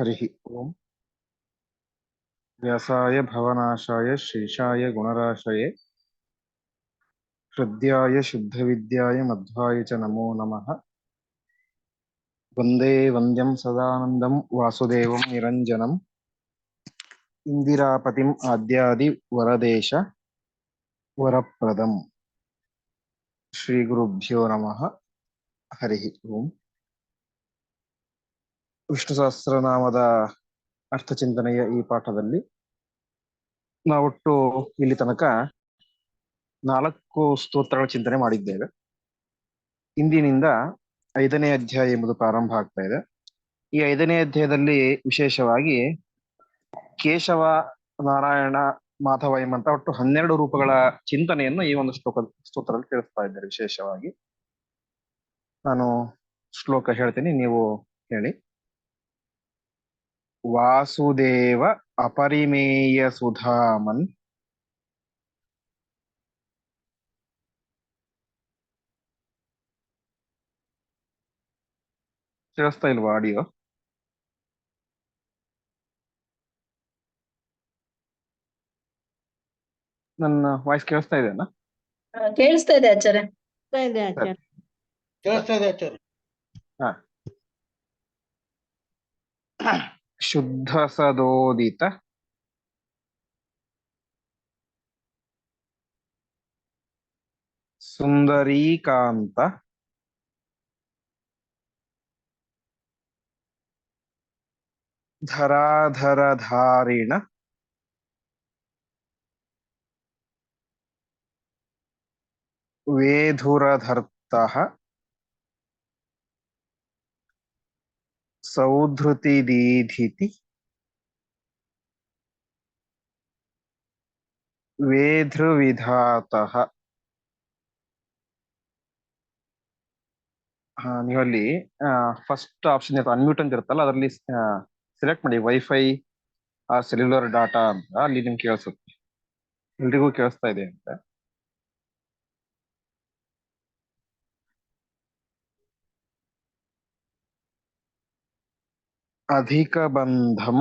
हरिः ओम्। व्यासाय शेषा शेषाय गुणराशये। श्रद्धाय शुद्धविद्याय मध्वाय च नमो नमः। वंदे वन्द्यं सदानन्दं वासुदेवं निरञ्जनम् इन्दिरापतिम् आद्यादिवरदेश वरप्रदम्। श्रीगुरुभ्यो नमः। हरिः ओम्। ವಿಷ್ಣು ಸಹಸ್ರನಾಮದ ಅರ್ಥಚಿಂತನೆಯ ಈ ಪಾಠದಲ್ಲಿ ನಾವೊಟ್ಟು ಇಲ್ಲಿ ತನಕ ನಾಲ್ಕು ಸ್ತೋತ್ರಗಳ ಚಿಂತನೆ ಮಾಡಿದ್ದೇವೆ. ಇಂದಿನಿಂದ ಐದನೇ ಅಧ್ಯಾಯ ಎಂಬುದು ಪ್ರಾರಂಭ ಆಗ್ತಾ ಇದೆ. ಈ ಐದನೇ ಅಧ್ಯಾಯದಲ್ಲಿ ವಿಶೇಷವಾಗಿ ಕೇಶವ, ನಾರಾಯಣ, ಮಾಧವ ಎಂಬಂತ ಒಟ್ಟು ಹನ್ನೆರಡು ರೂಪಗಳ ಚಿಂತನೆಯನ್ನು ಈ ಒಂದು ಶ್ಲೋಕ, ಸ್ತೋತ್ರದಲ್ಲಿ ತಿಳಿಸ್ತಾ ಇದ್ದಾರೆ ವಿಶೇಷವಾಗಿ. ನಾನು ಶ್ಲೋಕ ಹೇಳ್ತೀನಿ, ನೀವು ಹೇಳಿ. ವಾಸುದೇವ ಅಪರಿಮೇಯ ಸುಧಾಮನ್ ಕೇಳಿಸ್ತಾ ಇಲ್ವಾ ಆಡಿಯೋ? ನನ್ನ ವಾಯ್ಸ್ ಕೇಳಿಸ್ತಾ ಇದೆನಾ ಹಾ, ಕೇಳಿಸ್ತಾ ಇದೆ ಆಚಾರ್ಯ. ಕೇಳಿಸ್ತಾ ಇದೆ ಆಚಾರ್ಯ. ಕೇಳಿಸ್ತಾ ಇದೆ ಆಚಾರ್ಯ ಶುದ್ಧ ಸದೋದಿತ ಸುಂದರೀಕಾಂತ ದೀಧಿತಿ ವೇಧೃವಿಧಾತಃ ಹಾ, ನೀವಲ್ಲಿ ಫಸ್ಟ್ ಆಪ್ಷನ್ ಇರುತ್ತೆ ಅನ್ಮ್ಯೂಟ್ ಅಂತ ಇರುತ್ತಲ್ಲ, ಅದರಲ್ಲಿ ಸೆಲೆಕ್ಟ್ ಮಾಡಿ ವೈಫೈ ಆ ಸೆಲ್ಯುಲರ್ ಡಾಟಾ ಅಂತ, ಅಲ್ಲಿ ನಿಮ್ಗೆ ಕೇಳಿಸುತ್ತೆ. ಎಲ್ರಿಗೂ ಕೇಳಿಸ್ತಾ ಇದೆ ಅಂತ. अधिकबन्धं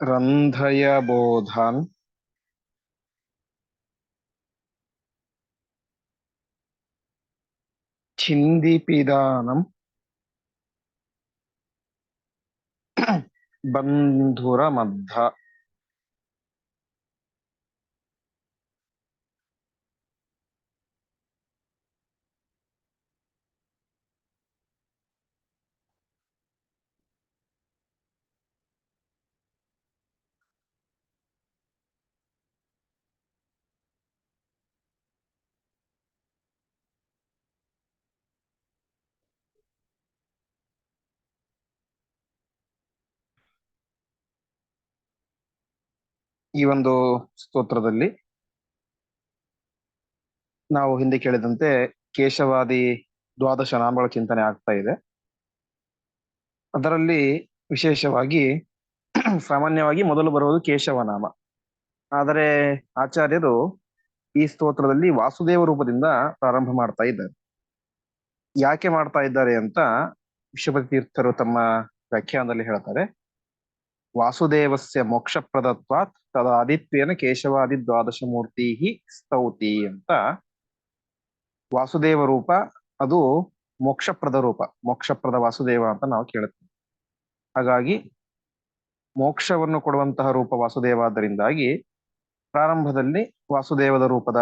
रन्धयबोधान् छिंदीपिदान बन्धुरमद्ध ಈ ಒಂದು ಸ್ತೋತ್ರದಲ್ಲಿ ನಾವು ಹಿಂದೆ ಕೇಳಿದಂತೆ ಕೇಶವಾದಿ ದ್ವಾದಶ ನಾಮಗಳ ಚಿಂತನೆ ಆಗ್ತಾ ಇದೆ. ಅದರಲ್ಲಿ ವಿಶೇಷವಾಗಿ ಸಾಮಾನ್ಯವಾಗಿ ಮೊದಲು ಬರುವುದು ಕೇಶವ ನಾಮ. ಆದರೆ ಆಚಾರ್ಯರು ಈ ಸ್ತೋತ್ರದಲ್ಲಿ ವಾಸುದೇವ ರೂಪದಿಂದ ಪ್ರಾರಂಭ ಮಾಡ್ತಾ ಇದ್ದಾರೆ. ಯಾಕೆ ಮಾಡ್ತಾ ಇದ್ದಾರೆ ಅಂತ ವಿಶ್ವಪತಿ ತೀರ್ಥರು ತಮ್ಮ ವ್ಯಾಖ್ಯಾನದಲ್ಲಿ ಹೇಳ್ತಾರೆ. ವಾಸುದೇವಸ್ಯ ಮೋಕ್ಷ ಪ್ರದತ್ವಾತ್ ತದ ಆದಿತ್ಯನ ಕೇಶವಾದಿ ದ್ವಾದಶ ಮೂರ್ತಿ ಸ್ತೌತಿ ಅಂತ. ವಾಸುದೇವ ರೂಪ ಅದು ಮೋಕ್ಷಪ್ರದ ರೂಪ. ಮೋಕ್ಷಪ್ರದ ವಾಸುದೇವ ಅಂತ ನಾವು ಕೇಳುತ್ತೇವೆ. ಹಾಗಾಗಿ ಮೋಕ್ಷವನ್ನು ಕೊಡುವಂತಹ ರೂಪ ವಾಸುದೇವ ಆದ್ದರಿಂದಾಗಿ ಪ್ರಾರಂಭದಲ್ಲಿ ವಾಸುದೇವದ ರೂಪದ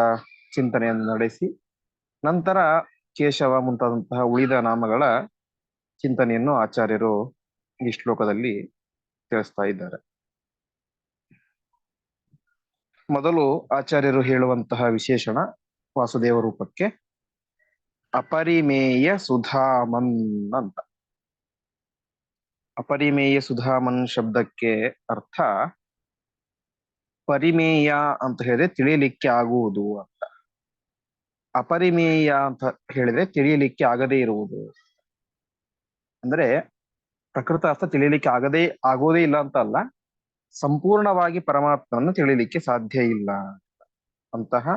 ಚಿಂತನೆಯನ್ನು ನಡೆಸಿ, ನಂತರ ಕೇಶವ ಮುಂತಾದಂತಹ ಉಳಿದ ನಾಮಗಳ ಚಿಂತನೆಯನ್ನು ಆಚಾರ್ಯರು ಈ ಶ್ಲೋಕದಲ್ಲಿ ತಿಳಿಸ್ತಾ ಇದ್ದಾರೆ. ಮೊದಲು ಆಚಾರ್ಯರು ಹೇಳುವಂತಹ ವಿಶೇಷಣ ವಾಸುದೇವ ರೂಪಕ್ಕೆ ಅಪರಿಮೇಯ ಸುಧಾಮನ್ ಅಂತ. ಅಪರಿಮೇಯ ಸುಧಾಮನ್ ಶಬ್ದಕ್ಕೆ ಅರ್ಥ ಪರಿಮೇಯ ಅಂತ ಹೇಳಿದ್ರೆ ತಿಳಿಯಲಿಕ್ಕೆ ಆಗುವುದು ಅಂತ. ಅಪರಿಮೇಯ ಅಂತ ಹೇಳಿದ್ರೆ ತಿಳಿಯಲಿಕ್ಕೆ ಆಗದೇ ಇರುವುದು. ಅಂದ್ರೆ ಪ್ರಕೃತ ಅರ್ಥ ತಿಳಿಯಲಿಕ್ಕೆ ಆಗದೇ ಆಗೋದೇ ಇಲ್ಲ ಅಂತ ಅಲ್ಲ. ಸಂಪೂರ್ಣವಾಗಿ ಪರಮಾತ್ಮನನ್ನು ತಿಳಿಲಿಕ್ಕೆ ಸಾಧ್ಯ ಇಲ್ಲ. ಅಂತಹ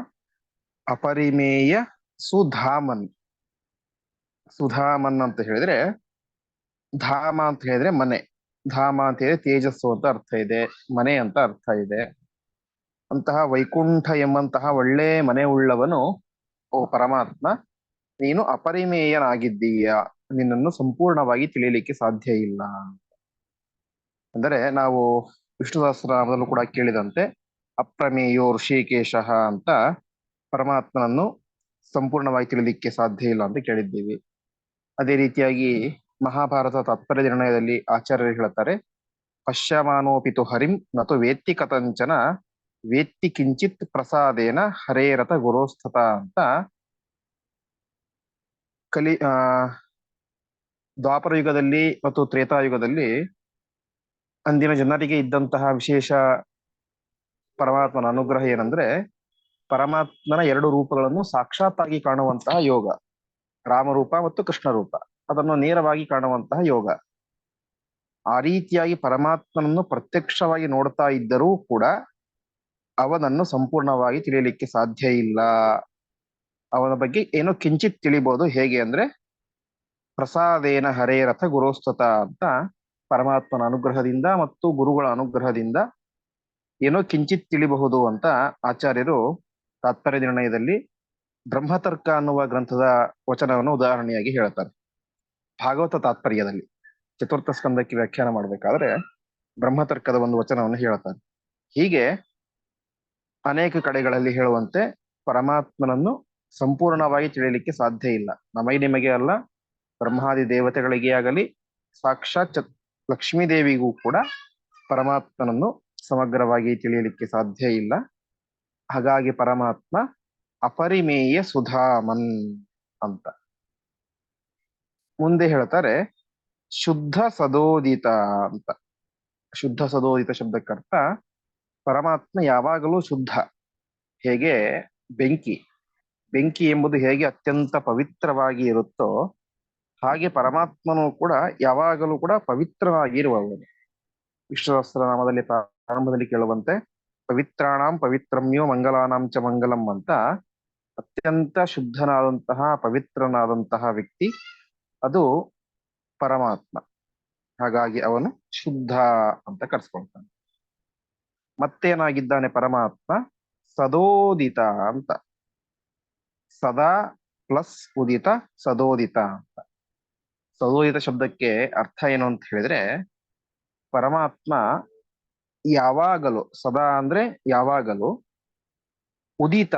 ಅಪರಿಮೇಯ ಸುಧಾಮನ್. ಸುಧಾಮನ್ ಅಂತ ಹೇಳಿದ್ರೆ, ಧಾಮ ಅಂತ ಹೇಳಿದ್ರೆ ಮನೆ. ಧಾಮ ಅಂತ ಹೇಳಿದ್ರೆ ತೇಜಸ್ಸು ಅಂತ ಅರ್ಥ ಇದೆ, ಮನೆ ಅಂತ ಅರ್ಥ ಇದೆ. ಅಂತಹ ವೈಕುಂಠ ಎಂಬಂತಹ ಒಳ್ಳೆ ಮನೆ ಉಳ್ಳವನು, ಓ ಪರಮಾತ್ಮ, ನೀನು ಅಪರಿಮೇಯನಾಗಿದ್ದೀಯ? ನಿನ್ನನ್ನು ಸಂಪೂರ್ಣವಾಗಿ ತಿಳಿಯಲಿಕ್ಕೆ ಸಾಧ್ಯ ಇಲ್ಲ. ಅಂದರೆ ನಾವು ವಿಷ್ಣು ಸಹಸ್ರನಾಮದಲ್ಲೂ ಕೂಡ ಕೇಳಿದಂತೆ ಅಪ್ರಮೇಯೋ ಋಷಿಕೇಶ ಅಂತ ಪರಮಾತ್ಮನನ್ನು ಸಂಪೂರ್ಣವಾಗಿ ತಿಳಿಲಿಕ್ಕೆ ಸಾಧ್ಯ ಇಲ್ಲ ಅಂತ ಕೇಳಿದ್ದೀವಿ. ಅದೇ ರೀತಿಯಾಗಿ ಮಹಾಭಾರತ ತಾತ್ಪರ್ಯ ನಿರ್ಣಯದಲ್ಲಿ ಆಚಾರ್ಯರು ಹೇಳ್ತಾರೆ, ಪಶ್ಯಮಾನೋಪಿತು ಹರಿಂ ನತು ವೇತ್ತಿ ಕಥಂಚನ, ವೇತ್ತಿ ಕಿಂಚಿತ್ ಪ್ರಸಾದೇನ ಹರೇರಥ ಗುರೋಸ್ಥತ ಅಂತ ಕಲಿ, ಆ, ದ್ವಾಪರ ಯುಗದಲ್ಲಿ ಮತ್ತು ತ್ರೇತಾಯುಗದಲ್ಲಿ ಅಂದಿನ ಜನರಿಗೆ ಇದ್ದಂತಹ ವಿಶೇಷ ಪರಮಾತ್ಮನ ಅನುಗ್ರಹ ಏನಂದ್ರೆ ಪರಮಾತ್ಮನ ಎರಡು ರೂಪಗಳನ್ನು ಸಾಕ್ಷಾತ್ತಾಗಿ ಕಾಣುವಂತಹ ಯೋಗ, ರಾಮರೂಪ ಮತ್ತು ಕೃಷ್ಣ ರೂಪ ಅದನ್ನು ನೇರವಾಗಿ ಕಾಣುವಂತಹ ಯೋಗ. ಆ ರೀತಿಯಾಗಿ ಪರಮಾತ್ಮನನ್ನು ಪ್ರತ್ಯಕ್ಷವಾಗಿ ನೋಡ್ತಾ ಇದ್ದರೂ ಕೂಡ ಅವನನ್ನು ಸಂಪೂರ್ಣವಾಗಿ ತಿಳಿಯಲಿಕ್ಕೆ ಸಾಧ್ಯ ಇಲ್ಲ. ಅವನ ಬಗ್ಗೆ ಏನೋ ಕಿಂಚಿತ್ ತಿಳಿಬಹುದು ಹೇಗೆ ಅಂದ್ರೆ ಪ್ರಸಾದೇನ ಹರೇರಥ ಗುರೋಸ್ತತ ಅಂತ ಪರಮಾತ್ಮನ ಅನುಗ್ರಹದಿಂದ ಮತ್ತು ಗುರುಗಳ ಅನುಗ್ರಹದಿಂದ ಏನೋ ಕಿಂಚಿತ್ ತಿಳಿಬಹುದು ಅಂತ ಆಚಾರ್ಯರು ತಾತ್ಪರ್ಯ ನಿರ್ಣಯದಲ್ಲಿ ಬ್ರಹ್ಮತರ್ಕ ಅನ್ನುವ ಗ್ರಂಥದ ವಚನವನ್ನು ಉದಾಹರಣೆಯಾಗಿ ಹೇಳ್ತಾರೆ. ಭಾಗವತ ತಾತ್ಪರ್ಯದಲ್ಲಿ ಚತುರ್ಥ ಸ್ಕಂದಕ್ಕೆ ವ್ಯಾಖ್ಯಾನ ಮಾಡಬೇಕಾದ್ರೆ ಬ್ರಹ್ಮತರ್ಕದ ಒಂದು ವಚನವನ್ನು ಹೇಳ್ತಾರೆ. ಹೀಗೆ ಅನೇಕ ಕಡೆಗಳಲ್ಲಿ ಹೇಳುವಂತೆ ಪರಮಾತ್ಮನನ್ನು ಸಂಪೂರ್ಣವಾಗಿ ತಿಳಿಯಲಿಕ್ಕೆ ಸಾಧ್ಯ ಇಲ್ಲ. ನಮಗೆ ನಿಮಗೆ ಅಲ್ಲ, ಬ್ರಹ್ಮಾದಿ ದೇವತೆಗಳಿಗೆ ಆಗಲಿ ಸಾಕ್ಷಾತ್ ಚ ಲಕ್ಷ್ಮೀ ದೇವಿಗೂ ಕೂಡ ಪರಮಾತ್ಮನನ್ನು ಸಮಗ್ರವಾಗಿ ತಿಳಿಯಲಿಕ್ಕೆ ಸಾಧ್ಯ ಇಲ್ಲ. ಹಾಗಾಗಿ ಪರಮಾತ್ಮ ಅಪರಿಮೇಯ ಸುಧಾಮನ್ ಅಂತ. ಮುಂದೆ ಹೇಳ್ತಾರೆ ಶುದ್ಧ ಸದೋದಿತ ಅಂತ. ಶುದ್ಧ ಸದೋದಿತ ಶಬ್ದಕ್ಕರ್ಥ ಪರಮಾತ್ಮ ಯಾವಾಗಲೂ ಶುದ್ಧ. ಹೇಗೆ? ಬೆಂಕಿ. ಬೆಂಕಿ ಎಂಬುದು ಹೇಗೆ ಅತ್ಯಂತ ಪವಿತ್ರವಾಗಿ ಇರುತ್ತೋ ಹಾಗೆ ಪರಮಾತ್ಮನು ಕೂಡ ಯಾವಾಗಲೂ ಕೂಡ ಪವಿತ್ರನಾಗಿರುವವನು ಇರುವವನು ವಿಶ್ವಸಹಸ್ರನಾಮದಲ್ಲಿ ಪ್ರಾರಂಭದಲ್ಲಿ ಕೇಳುವಂತೆ, ಪವಿತ್ರಾಣಾಂ ಪವಿತ್ರಮ್ಯೋ ಮಂಗಲಾನಾಂ ಚ ಮಂಗಲಂ ಅಂತ ಅತ್ಯಂತ ಶುದ್ಧನಾದಂತಹ, ಪವಿತ್ರನಾದಂತಹ ವ್ಯಕ್ತಿ, ಅದು ಪರಮಾತ್ಮ. ಹಾಗಾಗಿ ಅವನು ಶುದ್ಧ ಅಂತ ಕರ್ಸ್ಕೊಳ್ತಾನೆ. ಮತ್ತೇನಾಗಿದ್ದಾನೆ ಪರಮಾತ್ಮ? ಸದೋದಿತ ಅಂತ. ಸದಾ ಪ್ಲಸ್ ಉದಿತ, ಸದೋದಿತ ಅಂತ. ಸದೋದಿತ ಶಬ್ದಕ್ಕೆ ಅರ್ಥ ಏನು ಅಂತ ಹೇಳಿದ್ರೆ, ಪರಮಾತ್ಮ ಯಾವಾಗಲೂ, ಸದಾ ಅಂದ್ರೆ ಯಾವಾಗಲೂ ಉದಿತ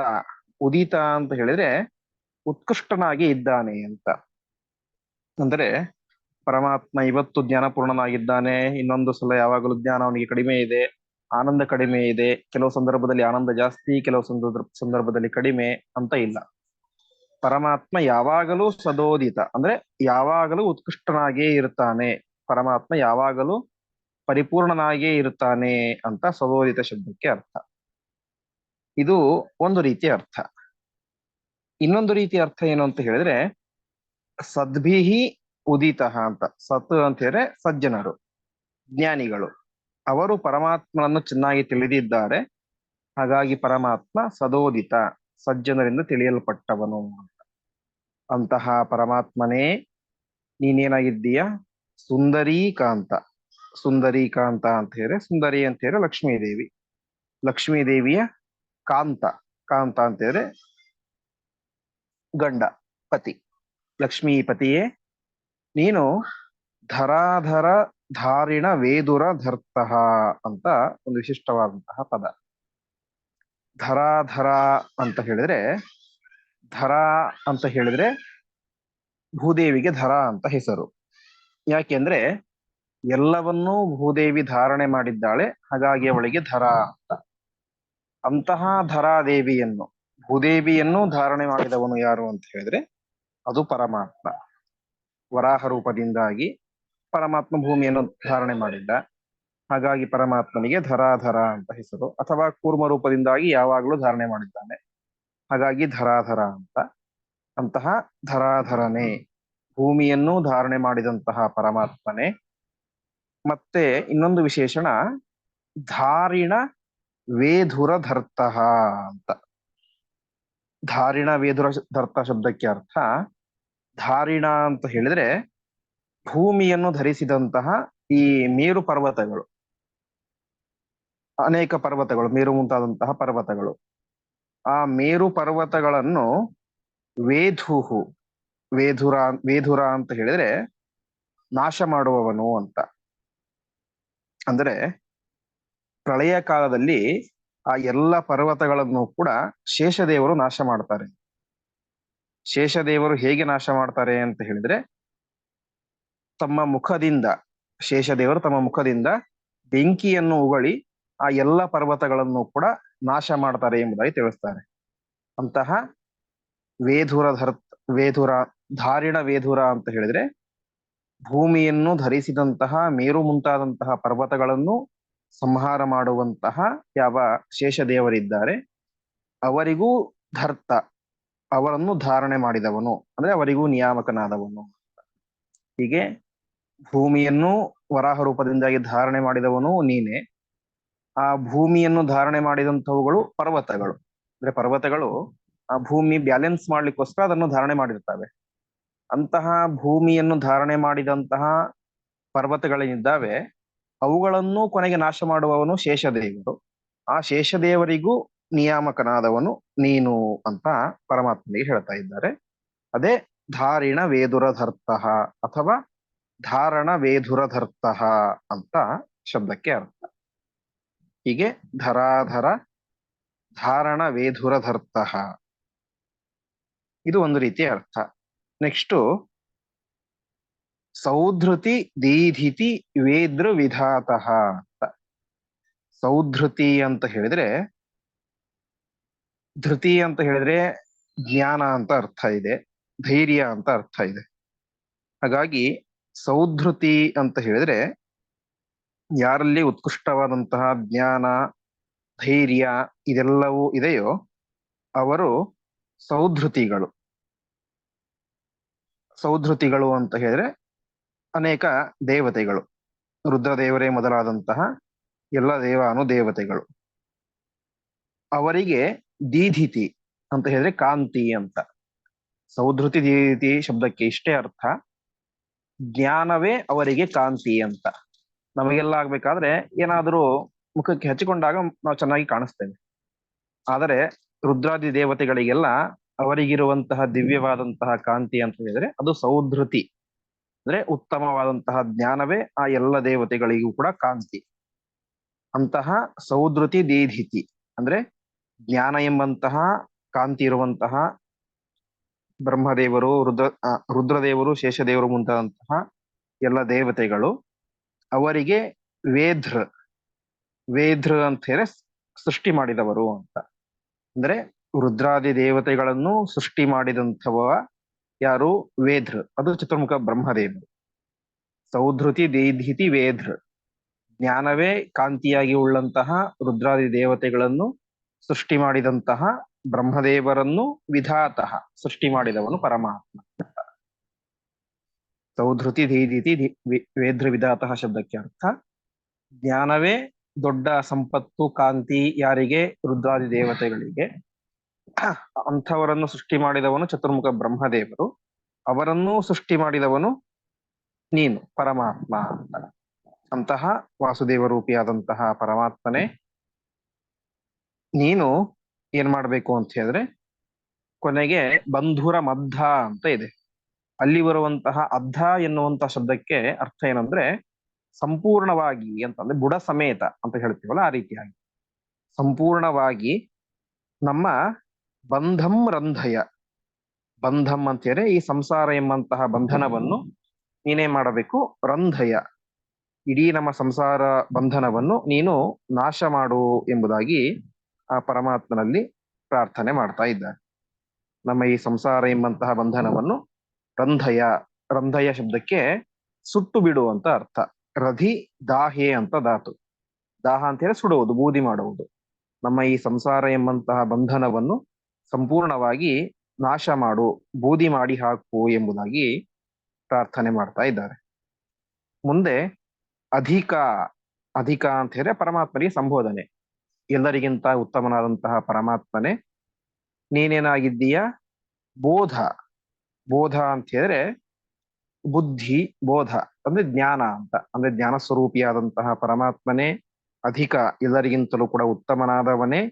ಉದಿತ ಅಂತ ಹೇಳಿದ್ರೆ ಉತ್ಕೃಷ್ಟನಾಗಿ ಇದ್ದಾನೆ ಅಂತ. ಅಂದ್ರೆ ಪರಮಾತ್ಮ ಇವತ್ತು ಜ್ಞಾನಪೂರ್ಣನಾಗಿದ್ದಾನೆ ಇನ್ನೊಂದು ಸಲ ಯಾವಾಗಲೂ ಜ್ಞಾನ ಅವನಿಗೆ ಕಡಿಮೆ ಇದೆ, ಆನಂದ ಕಡಿಮೆ ಇದೆ, ಕೆಲವು ಸಂದರ್ಭದಲ್ಲಿ ಆನಂದ ಜಾಸ್ತಿ, ಕೆಲವು ಸಂದರ್ಭ, ಸಂದರ್ಭದಲ್ಲಿ ಕಡಿಮೆ ಅಂತ ಇಲ್ಲ. ಪರಮಾತ್ಮ ಯಾವಾಗಲೂ ಸದೋದಿತ. ಅಂದ್ರೆ ಯಾವಾಗಲೂ ಉತ್ಕೃಷ್ಟನಾಗೇ ಇರ್ತಾನೆ. ಪರಮಾತ್ಮ ಯಾವಾಗಲೂ ಪರಿಪೂರ್ಣನಾಗಿಯೇ ಇರುತ್ತಾನೆ ಅಂತ ಸದೋದಿತ ಶಬ್ದಕ್ಕೆ ಅರ್ಥ. ಇದು ಒಂದು ರೀತಿಯ ಅರ್ಥ. ಇನ್ನೊಂದು ರೀತಿಯ ಅರ್ಥ ಏನು ಅಂತ ಹೇಳಿದ್ರೆ, ಸದ್ಭಿಹಿ ಉದಿತ ಅಂತ. ಸತ್ ಅಂತ ಹೇಳಿದ್ರೆ ಸಜ್ಜನರು, ಜ್ಞಾನಿಗಳು. ಅವರು ಪರಮಾತ್ಮನನ್ನು ಚೆನ್ನಾಗಿ ತಿಳಿದಿದ್ದಾರೆ. ಹಾಗಾಗಿ ಪರಮಾತ್ಮ ಸದೋದಿತ. ಸಜ್ಜನರಿಂದ ತಿಳಿಯಲ್ಪಟ್ಟವನು ಅಂತ. ಅಂತಹ ಪರಮಾತ್ಮನೇ, ನೀನೇನಾಗಿದ್ದೀಯ? ಸುಂದರೀಕಾಂತ. ಸುಂದರೀಕಾಂತ ಅಂತ ಹೇಳಿದ್ರೆ, ಸುಂದರಿ ಅಂತ ಹೇಳಿದ್ರೆ ಲಕ್ಷ್ಮೀದೇವಿ. ದೇವಿ ಲಕ್ಷ್ಮೀ ದೇವಿಯ ಕಾಂತ. ಕಾಂತ ಅಂತ ಹೇಳಿದ್ರೆ ಗಂಡ, ಪತಿ. ಲಕ್ಷ್ಮೀ ಪತಿಯೇ ನೀನು ಧರಾಧರ ಧಾರಿಣ ವೇದುರ ಧರ್ತಃ ಅಂತ ಒಂದು ವಿಶಿಷ್ಟವಾದಂತಹ ಪದ. ಧರಾಧರ ಅಂತ ಹೇಳಿದ್ರೆ, ಧರ ಅಂತ ಹೇಳಿದ್ರೆ ಭೂದೇವಿಗೆ ಧರ ಅಂತ ಹೆಸರು. ಯಾಕೆಂದ್ರೆ ಎಲ್ಲವನ್ನೂ ಭೂದೇವಿ ಧಾರಣೆ ಮಾಡಿದ್ದಾಳೆ, ಹಾಗಾಗಿ ಅವಳಿಗೆ ಧರ ಅಂತ. ಅಂತಹ ಧರಾದೇವಿಯನ್ನು, ಭೂದೇವಿಯನ್ನು ಧಾರಣೆ ಮಾಡಿದವನು ಯಾರು ಅಂತ ಹೇಳಿದ್ರೆ, ಅದು ಪರಮಾತ್ಮ. ವರಾಹ ರೂಪದಿಂದಾಗಿ ಪರಮಾತ್ಮ ಭೂಮಿಯನ್ನು ಧಾರಣೆ ಮಾಡಿದ್ದ. ಹಾಗಾಗಿ ಪರಮಾತ್ಮನಿಗೆ ಧರಾಧರ ಅಂತ ಹೆಸರು, ಅಥವಾ ಕೂರ್ಮ ರೂಪದಿಂದಾಗಿ ಯಾವಾಗಲೂ ಧಾರಣೆ ಮಾಡಿದ್ದಾನೆ. ಹಾಗಾಗಿ ಧರಾಧರ ಅಂತ. ಅಂತಹ ಧರಾಧರನೇ, ಭೂಮಿಯನ್ನು ಧಾರಣೆ ಮಾಡಿದಂತಹ ಪರಮಾತ್ಮನೇ. ಮತ್ತೆ ಇನ್ನೊಂದು ವಿಶೇಷಣ, ಧಾರಿಣ ವೇಧುರ ಧರ್ತಃ ಅಂತ. ಧಾರಿಣ ವೇಧುರ ಧರ್ತ ಶಬ್ದಕ್ಕೆ ಅರ್ಥ, ಧಾರಿಣ ಅಂತ ಹೇಳಿದ್ರೆ ಭೂಮಿಯನ್ನು ಧರಿಸಿದಂತಹ ಈ ಮೇರು ಪರ್ವತಗಳು ಅನೇಕ ಪರ್ವತಗಳು, ಮೇರು ಮುಂತಾದಂತಹ ಪರ್ವತಗಳು. ಆ ಮೇರು ಪರ್ವತಗಳನ್ನು ವೇಧುಹು, ವೇಧುರ ವೇಧುರ ಅಂತ ಹೇಳಿದ್ರೆ ನಾಶ ಮಾಡುವವನು ಅಂತ. ಅಂದ್ರೆ ಪ್ರಳಯ ಕಾಲದಲ್ಲಿ ಆ ಎಲ್ಲ ಪರ್ವತಗಳನ್ನು ಕೂಡ ಶೇಷದೇವರು ನಾಶ ಮಾಡ್ತಾರೆ. ಶೇಷದೇವರು ಹೇಗೆ ನಾಶ ಮಾಡ್ತಾರೆ ಅಂತ ಹೇಳಿದ್ರೆ ತಮ್ಮ ಮುಖದಿಂದ, ಶೇಷದೇವರು ತಮ್ಮ ಮುಖದಿಂದ ಬೆಂಕಿಯನ್ನು ಉಗಳಿ ಆ ಎಲ್ಲ ಪರ್ವತಗಳನ್ನು ಕೂಡ ನಾಶ ಮಾಡ್ತಾರೆ ಎಂಬುದಾಗಿ ತಿಳಿಸ್ತಾರೆ. ಅಂತಹ ವೇಧುರ ಧರ್, ವೇಧುರ, ಧಾರಿಣ ವೇಧುರ ಅಂತ ಹೇಳಿದ್ರೆ ಭೂಮಿಯನ್ನು ಧರಿಸಿದಂತಹ, ಮೇರು ಮುಂತಾದಂತಹ ಪರ್ವತಗಳನ್ನು ಸಂಹಾರ ಮಾಡುವಂತಹ ಯಾವ ಶೇಷದೇವರಿದ್ದಾರೆ, ಅವರಿಗೂ ಧರ್ತ, ಅವರನ್ನು ಧಾರಣೆ ಮಾಡಿದವನು, ಅಂದ್ರೆ ಅವರಿಗೂ ನಿಯಾಮಕನಾದವನು. ಹೀಗೆ ಭೂಮಿಯನ್ನು ವರಾಹ ರೂಪದಿಂದಾಗಿ ಧಾರಣೆ ಮಾಡಿದವನು ನೀನೆ. ಆ ಭೂಮಿಯನ್ನು ಧಾರಣೆ ಮಾಡಿದಂಥವುಗಳು ಪರ್ವತಗಳು. ಅಂದ್ರೆ ಪರ್ವತಗಳು ಆ ಭೂಮಿ ಬ್ಯಾಲೆನ್ಸ್ ಮಾಡ್ಲಿಕ್ಕೋಸ್ಕರ ಅದನ್ನು ಧಾರಣೆ ಮಾಡಿರ್ತವೆ ಅಂತಹ ಭೂಮಿಯನ್ನು ಧಾರಣೆ ಮಾಡಿದಂತಹ ಪರ್ವತಗಳೇನಿದ್ದಾವೆ, ಅವುಗಳನ್ನು ಕೊನೆಗೆ ನಾಶ ಮಾಡುವವನು ಶೇಷದೇವರು. ಆ ಶೇಷದೇವರಿಗೂ ನಿಯಾಮಕನಾದವನು ನೀನು ಅಂತ ಪರಮಾತ್ಮನಿಗೆ ಹೇಳ್ತಾ ಇದ್ದಾರೆ. ಅದೇ ಧಾರಿಣ ವೇದುರಧರ್ತಃ ಅಥವಾ ಧಾರಣ ವೇಧುರಧರ್ತಃ ಅಂತ ಶಬ್ದಕ್ಕೆ ಅರ್ಥ. ಹೀಗೆ ಧರಾಧರ ಧಾರಣ ವೇಧುರಧರ್ತಃ ಇದು ಒಂದು ರೀತಿಯ ಅರ್ಥ. ನೆಕ್ಸ್ಟು ಸೌಧೃತಿ ದೀಧಿತಿ ವೇದೃ ವಿಧಾತಃ ಅಂತ. ಸೌಧೃತಿ ಅಂತ ಹೇಳಿದ್ರೆ ಧೃತಿ ಅಂತ ಹೇಳಿದ್ರೆ ಜ್ಞಾನ ಅಂತ ಅರ್ಥ ಇದೆ, ಧೈರ್ಯ ಅಂತ ಅರ್ಥ ಇದೆ. ಹಾಗಾಗಿ ಸೌಧೃತಿ ಅಂತ ಹೇಳಿದ್ರೆ ಯಾರಲ್ಲಿ ಉತ್ಕೃಷ್ಟವಾದಂತಹ ಜ್ಞಾನ, ಧೈರ್ಯ ಇದೆಲ್ಲವೂ ಇದೆಯೋ ಅವರು ಸೌಧೃತಿಗಳು. ಸೌಧೃತಿಗಳು ಅಂತ ಹೇಳಿದ್ರೆ ಅನೇಕ ದೇವತೆಗಳು. ರುದ್ರದೇವರೇ ಮೊದಲಾದಂತಹ ಎಲ್ಲ ದೇವಾನು ದೇವತೆಗಳು. ಅವರಿಗೆ ದೀಧಿತಿ ಅಂತ ಹೇಳಿದ್ರೆ ಕಾಂತಿ ಅಂತ. ಸೌಧೃತಿ ದೀಧಿತಿ ಶಬ್ದಕ್ಕೆ ಇಷ್ಟೇ ಅರ್ಥ. ಜ್ಞಾನವೇ ಅವರಿಗೆ ಕಾಂತಿ ಅಂತ. ನಮಗೆಲ್ಲ ಆಗ್ಬೇಕಾದ್ರೆ ಏನಾದರೂ ಮುಖಕ್ಕೆ ಹಚ್ಚಿಕೊಂಡಾಗ ನಾವು ಚೆನ್ನಾಗಿ ಕಾಣಿಸ್ತೇವೆ. ಆದರೆ ರುದ್ರಾದಿ ದೇವತೆಗಳಿಗೆಲ್ಲ ಅವರಿಗಿರುವಂತಹ ದಿವ್ಯವಾದಂತಹ ಕಾಂತಿ ಅಂತ ಹೇಳಿದ್ರೆ ಅದು ಸೌಧೃತಿ. ಅಂದ್ರೆ ಉತ್ತಮವಾದಂತಹ ಜ್ಞಾನವೇ ಆ ಎಲ್ಲ ದೇವತೆಗಳಿಗೂ ಕೂಡ ಕಾಂತಿ. ಅಂತಹ ಸೌಧೃತಿ ದೀಧಿತಿ. ಅಂದ್ರೆ ಜ್ಞಾನ ಎಂಬಂತಹ ಕಾಂತಿ ಇರುವಂತಹ ಬ್ರಹ್ಮದೇವರು, ರುದ್ರ ರುದ್ರದೇವರು, ಶೇಷದೇವರು ಮುಂತಾದಂತಹ ಎಲ್ಲ ದೇವತೆಗಳು ಅವರಿಗೆ ವೇಧ್ರ ವೇಧ್ರ ಅಂತ ಹೇಳಿ ಸೃಷ್ಟಿ ಮಾಡಿದವರು ಅಂತ. ಅಂದ್ರೆ ರುದ್ರಾದಿ ದೇವತೆಗಳನ್ನು ಸೃಷ್ಟಿ ಮಾಡಿದಂಥವ ಯಾರು? ವೇಧ್ರ. ಅದು ಚತುರ್ಮುಖ ಬ್ರಹ್ಮದೇವರು. ಸೌಧೃತಿ ದೇಧಿತಿ ವೇಧ್ರ. ಜ್ಞಾನವೇ ಕಾಂತಿಯಾಗಿ ಉಳ್ಳಂತಹ ರುದ್ರಾದಿ ದೇವತೆಗಳನ್ನು ಸೃಷ್ಟಿ ಮಾಡಿದಂತಹ ಬ್ರಹ್ಮದೇವರನ್ನು ವಿಧಾತಃ ಸೃಷ್ಟಿ ಮಾಡಿದವನು ಪರಮಾತ್ಮ. ಸೌಧೃತಿ ಧೃತಿ ವೇದ್ರ ವಿಧಾತಃ ಶಬ್ದಕ್ಕೆ ಅರ್ಥ ಜ್ಞಾನವೇ ದೊಡ್ಡ ಸಂಪತ್ತು ಕಾಂತಿ ಯಾರಿಗೆ? ರುದ್ರಾದಿ ದೇವತೆಗಳಿಗೆ ಅಂಥವರನ್ನು ಸೃಷ್ಟಿ ಮಾಡಿದವನು ಚತುರ್ಮುಖ ಬ್ರಹ್ಮದೇವರು. ಅವರನ್ನೂ ಸೃಷ್ಟಿ ಮಾಡಿದವನು ನೀನು, ಪರಮಾತ್ಮ ಅಂತ. ಅಂತಹ ವಾಸುದೇವ ರೂಪಿಯಾದಂತಹ ಪರಮಾತ್ಮನೇ ನೀನು ಏನ್ ಮಾಡ್ಬೇಕು ಅಂತ ಹೇಳಿದ್ರೆ ಕೊನೆಗೆ ಬಂಧುರ ಮದ್ದ ಅಂತ ಇದೆ. ಅಲ್ಲಿ ಬರುವಂತಹ ಅರ್ಧ ಎನ್ನುವಂತಹ ಶಬ್ದಕ್ಕೆ ಅರ್ಥ ಏನಂದ್ರೆ ಸಂಪೂರ್ಣವಾಗಿ ಅಂತಂದ್ರೆ ಬುಡ ಸಮೇತ ಅಂತ ಹೇಳ್ತೀವಲ್ಲ ಆ ರೀತಿಯಾಗಿ. ಸಂಪೂರ್ಣವಾಗಿ ನಮ್ಮ ಬಂಧಂ ರಂಧಯ. ಬಂಧಂ ಅಂತ ಹೇಳಿ ಈ ಸಂಸಾರ ಎಂಬಂತಹ ಬಂಧನವನ್ನು ನೀನೇ ಮಾಡಬೇಕು. ರಂಧಯ. ಇಡೀ ನಮ್ಮ ಸಂಸಾರ ಬಂಧನವನ್ನು ನೀನು ನಾಶ ಮಾಡು ಎಂಬುದಾಗಿ ಆ ಪರಮಾತ್ಮನಲ್ಲಿ ಪ್ರಾರ್ಥನೆ ಮಾಡ್ತಾ ಇದ್ದಾರೆ ನಮ್ಮ ಈ ಸಂಸಾರ ಎಂಬಂತಹ ಬಂಧನವನ್ನು ರಂಧಯ ರಂಧಯ ಶಬ್ದಕ್ಕೆ ಸುಟ್ಟು ಬಿಡು ಅಂತ ಅರ್ಥ. ರಧಿ, ದಾಹೆ ಅಂತ ಧಾತು. ದಾಹ ಅಂತ ಹೇಳಿ ಸುಡುವುದು, ಬೂದಿ ಮಾಡುವುದು. ನಮ್ಮ ಈ ಸಂಸಾರ ಎಂಬಂತಹ ಬಂಧನವನ್ನು ಸಂಪೂರ್ಣವಾಗಿ ನಾಶ ಮಾಡು, ಬೂದಿ ಮಾಡಿ ಹಾಕು ಎಂಬುದಾಗಿ ಪ್ರಾರ್ಥನೆ ಮಾಡ್ತಾ ಇದ್ದಾರೆ. ಮುಂದೆ ಅಧಿಕ ಅಧಿಕ ಅಂತ ಹೇಳಿದ್ರೆ ಪರಮಾತ್ಮನಿಗೆ ಸಂಬೋಧನೆ. ಎಲ್ಲರಿಗಿಂತ ಉತ್ತಮನಾದಂತಹ ಪರಮಾತ್ಮನೇ, ನೀನೇನಾಗಿದ್ದೀಯ? ಬೋಧ. ಬೋಧ ಅಂತ ಹೇಳಿದ್ರೆ ಬುದ್ಧಿ, ಬೋಧ ಅಂದ್ರೆ ಜ್ಞಾನ ಅಂತ. ಅಂದ್ರೆ ಜ್ಞಾನ ಸ್ವರೂಪಿಯಾದಂತಹ ಪರಮಾತ್ಮನೇ ಅಧಿಕ ಎಲ್ಲರಿಗಿಂತಲೂ ಕೂಡ ಉತ್ತಮನಾದವನೇ.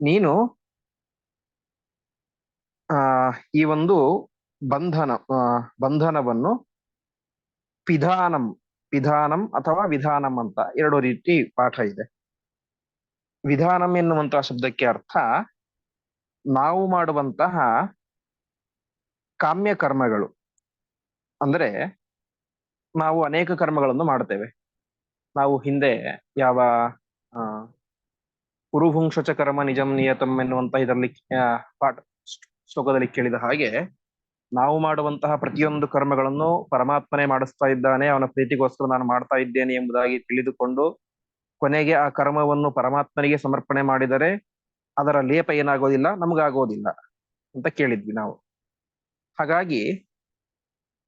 ನೀನು ಆ, ಈ ಒಂದು ಬಂಧನ ಬಂಧನವನ್ನು ಪಿಧಾನಂ ವಿಧಾನಂ ಅಥವಾ ವಿಧಾನಂ ಅಂತ ಎರಡು ರೀತಿ ಪಾಠ ಇದೆ. ವಿಧಾನಂ ಎನ್ನುವಂತಹ ಶಬ್ದಕ್ಕೆ ಅರ್ಥ ನಾವು ಮಾಡುವಂತಹ ಕಾಮ್ಯ ಕರ್ಮಗಳು. ಅಂದ್ರೆ ನಾವು ಅನೇಕ ಕರ್ಮಗಳನ್ನು ಮಾಡ್ತೇವೆ. ನಾವು ಹಿಂದೆ ಯಾವ ಪುರುಭುಂಕ್ಷಚ ಕರ್ಮ ನಿಜಂ ನಿಯತಂ ಎನ್ನುವಂತಹ ಇದರಲ್ಲಿ ಪಾಠ ಶ್ಲೋಕದಲ್ಲಿ ಕೇಳಿದ ಹಾಗೆ ನಾವು ಮಾಡುವಂತಹ ಪ್ರತಿಯೊಂದು ಕರ್ಮಗಳನ್ನು ಪರಮಾತ್ಮನೇ ಮಾಡಿಸ್ತಾ ಇದ್ದಾನೆ, ಅವನ ಪ್ರೀತಿಗೋಸ್ಕರ ನಾನು ಮಾಡ್ತಾ ಇದ್ದೇನೆ ಎಂಬುದಾಗಿ ತಿಳಿದುಕೊಂಡು ಕೊನೆಗೆ ಆ ಕರ್ಮವನ್ನು ಪರಮಾತ್ಮನಿಗೆ ಸಮರ್ಪಣೆ ಮಾಡಿದರೆ ಅದರ ಲೇಪ ಏನಾಗೋದಿಲ್ಲ, ನಮಗಾಗೋದಿಲ್ಲ ಅಂತ ಕೇಳಿದ್ವಿ ನಾವು. ಹಾಗಾಗಿ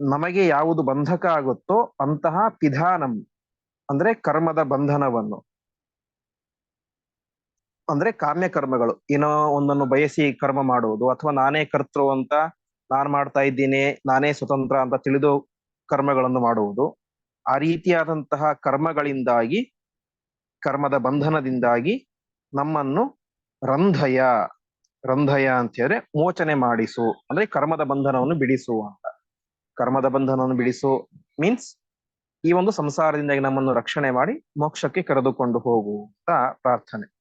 ನಮಗೆ ಯಾವುದು ಬಂಧಕ ಆಗುತ್ತೋ ಅಂತಹ ಪಿಧಾನಂ, ಅಂದ್ರೆ ಕರ್ಮದ ಬಂಧನವನ್ನು. ಅಂದ್ರೆ ಕಾಮ್ಯ ಕರ್ಮಗಳು ಏನೋ ಒಂದನ್ನು ಬಯಸಿ ಕರ್ಮ ಮಾಡುವುದು, ಅಥವಾ ನಾನೇ ಕರ್ತೃ ಅಂತ ನಾನ್ ಮಾಡ್ತಾ ಇದ್ದೀನಿ, ನಾನೇ ಸ್ವತಂತ್ರ ಅಂತ ತಿಳಿದು ಕರ್ಮಗಳನ್ನು ಮಾಡುವುದು. ಆ ರೀತಿಯಾದಂತಹ ಕರ್ಮಗಳಿಂದಾಗಿ, ಕರ್ಮದ ಬಂಧನದಿಂದಾಗಿ ನಮ್ಮನ್ನು ರಂಧಯ. ರಂಧಯ ಅಂತ ಹೇಳಿದ್ರೆ ಮೋಚನೆ ಮಾಡಿಸು. ಅಂದ್ರೆ ಕರ್ಮದ ಬಂಧನವನ್ನು ಬಿಡಿಸು ಅಂತ. ಕರ್ಮದ ಬಂಧನವನ್ನು ಬಿಡಿಸು ಮೀನ್ಸ್ ಈ ಒಂದು ಸಂಸಾರದಿಂದಾಗಿ ನಮ್ಮನ್ನು ರಕ್ಷಣೆ ಮಾಡಿ ಮೋಕ್ಷಕ್ಕೆ ಕರೆದುಕೊಂಡು ಹೋಗು ಅಂತ ಪ್ರಾರ್ಥನೆ.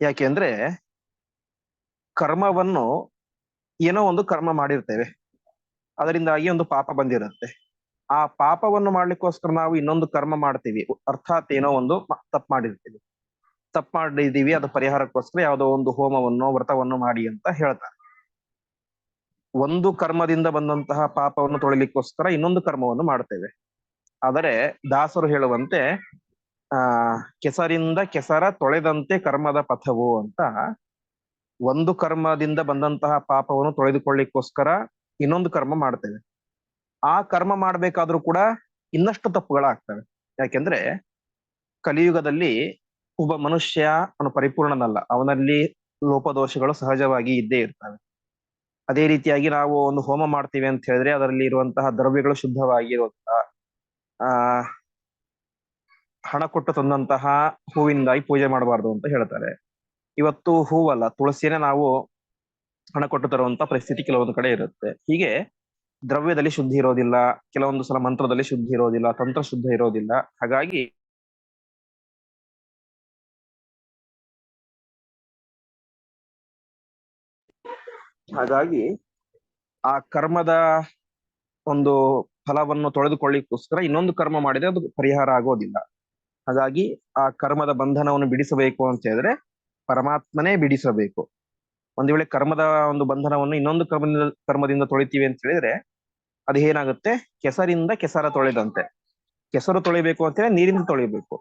ಯಾಕೆಂದ್ರೆ ಕರ್ಮವನ್ನು ಏನೋ ಒಂದು ಕರ್ಮ ಮಾಡಿರ್ತೇವೆ. ಅದರಿಂದಾಗಿ ಒಂದು ಪಾಪ ಬಂದಿರುತ್ತೆ. ಆ ಪಾಪವನ್ನು ಮಾಡ್ಲಿಕ್ಕೋಸ್ಕರ ನಾವು ಇನ್ನೊಂದು ಕರ್ಮ ಮಾಡ್ತೀವಿ. ಅರ್ಥಾತ್ ಏನೋ ಒಂದು ತಪ್ಪು ಮಾಡಿರ್ತೀವಿ. ತಪ್ಪು ಮಾಡಿದೀವಿ, ಅದು ಪರಿಹಾರಕ್ಕೋಸ್ಕರ ಯಾವುದೋ ಒಂದು ಹೋಮವನ್ನು, ವ್ರತವನ್ನು ಮಾಡಿ ಅಂತ ಹೇಳ್ತಾರೆ. ಒಂದು ಕರ್ಮದಿಂದ ಬಂದಂತಹ ಪಾಪವನ್ನು ತೊಳಿಲಿಕ್ಕೋಸ್ಕರ ಇನ್ನೊಂದು ಕರ್ಮವನ್ನು ಮಾಡ್ತೇವೆ. ಆದರೆ ದಾಸರು ಹೇಳುವಂತೆ, ಆ, ಕೆಸರಿಂದ ಕೆಸರ ತೊಳೆದಂತೆ ಕರ್ಮದ ಪಥವು ಅಂತ ಒಂದು ಕರ್ಮದಿಂದ ಬಂದಂತಹ ಪಾಪವನ್ನು ತೊಳೆದುಕೊಳ್ಳಿಕ್ಕೋಸ್ಕರ ಇನ್ನೊಂದು ಕರ್ಮ ಮಾಡ್ತೇವೆ. ಆ ಕರ್ಮ ಮಾಡ್ಬೇಕಾದ್ರೂ ಕೂಡ ಇನ್ನಷ್ಟು ತಪ್ಪುಗಳಾಗ್ತವೆ. ಯಾಕೆಂದ್ರೆ ಕಲಿಯುಗದಲ್ಲಿ ಒಬ್ಬ ಮನುಷ್ಯ ಅವನು ಪರಿಪೂರ್ಣನಲ್ಲ. ಅವನಲ್ಲಿ ಲೋಪದೋಷಗಳು ಸಹಜವಾಗಿ ಇದ್ದೇ ಇರ್ತವೆ. ಅದೇ ರೀತಿಯಾಗಿ ನಾವು ಒಂದು ಹೋಮ ಮಾಡ್ತೀವಿ ಅಂತ ಹೇಳಿದ್ರೆ ಅದರಲ್ಲಿ ಇರುವಂತಹ ದ್ರವ್ಯಗಳು ಶುದ್ಧವಾಗಿರುವಂತಹ, ಆ, ಹಣ ಕೊಟ್ಟು ತಂದಂತಹ ಹೂವಿಂದಾಗಿ ಪೂಜೆ ಮಾಡಬಾರ್ದು ಅಂತ ಹೇಳ್ತಾರೆ. ಇವತ್ತು ಹೂವಲ್ಲ, ತುಳಸಿನೇ ನಾವು ಹಣ ಕೊಟ್ಟು ತರುವಂತಹ ಪರಿಸ್ಥಿತಿ ಕೆಲವೊಂದು ಕಡೆ ಇರುತ್ತೆ. ಹೀಗೆ ದ್ರವ್ಯದಲ್ಲಿ ಶುದ್ಧಿ ಇರೋದಿಲ್ಲ, ಕೆಲವೊಂದು ಸಲ ಮಂತ್ರದಲ್ಲಿ ಶುದ್ಧಿ ಇರೋದಿಲ್ಲ, ತಂತ್ರ ಶುದ್ಧ ಇರೋದಿಲ್ಲ. ಹಾಗಾಗಿ ಹಾಗಾಗಿ ಆ ಕರ್ಮದ ಒಂದು ಫಲವನ್ನು ತೊಳೆದುಕೊಳ್ಳಿಕ್ಕೋಸ್ಕರ ಇನ್ನೊಂದು ಕರ್ಮ ಮಾಡಿದ್ರೆ ಅದು ಪರಿಹಾರ ಆಗೋದಿಲ್ಲ. ಹಾಗಾಗಿ ಆ ಕರ್ಮದ ಬಂಧನವನ್ನು ಬಿಡಿಸಬೇಕು ಅಂತ ಹೇಳಿದ್ರೆ ಪರಮಾತ್ಮನೇ ಬಿಡಿಸಬೇಕು. ಒಂದು ವೇಳೆ ಕರ್ಮದ ಒಂದು ಬಂಧನವನ್ನು ಇನ್ನೊಂದು ಕರ್ಮದಿಂದ ಕರ್ಮದಿಂದ ತೊಳಿತೀವಿ ಅಂತ ಹೇಳಿದ್ರೆ ಅದು ಏನಾಗುತ್ತೆ? ಕೆಸರಿಂದ ಕೆಸರ ತೊಳೆದಂತೆ. ಕೆಸರು ತೊಳಿಬೇಕು ಅಂತ ಹೇಳಿದ್ರೆ ನೀರಿಂದ ತೊಳಿಬೇಕು.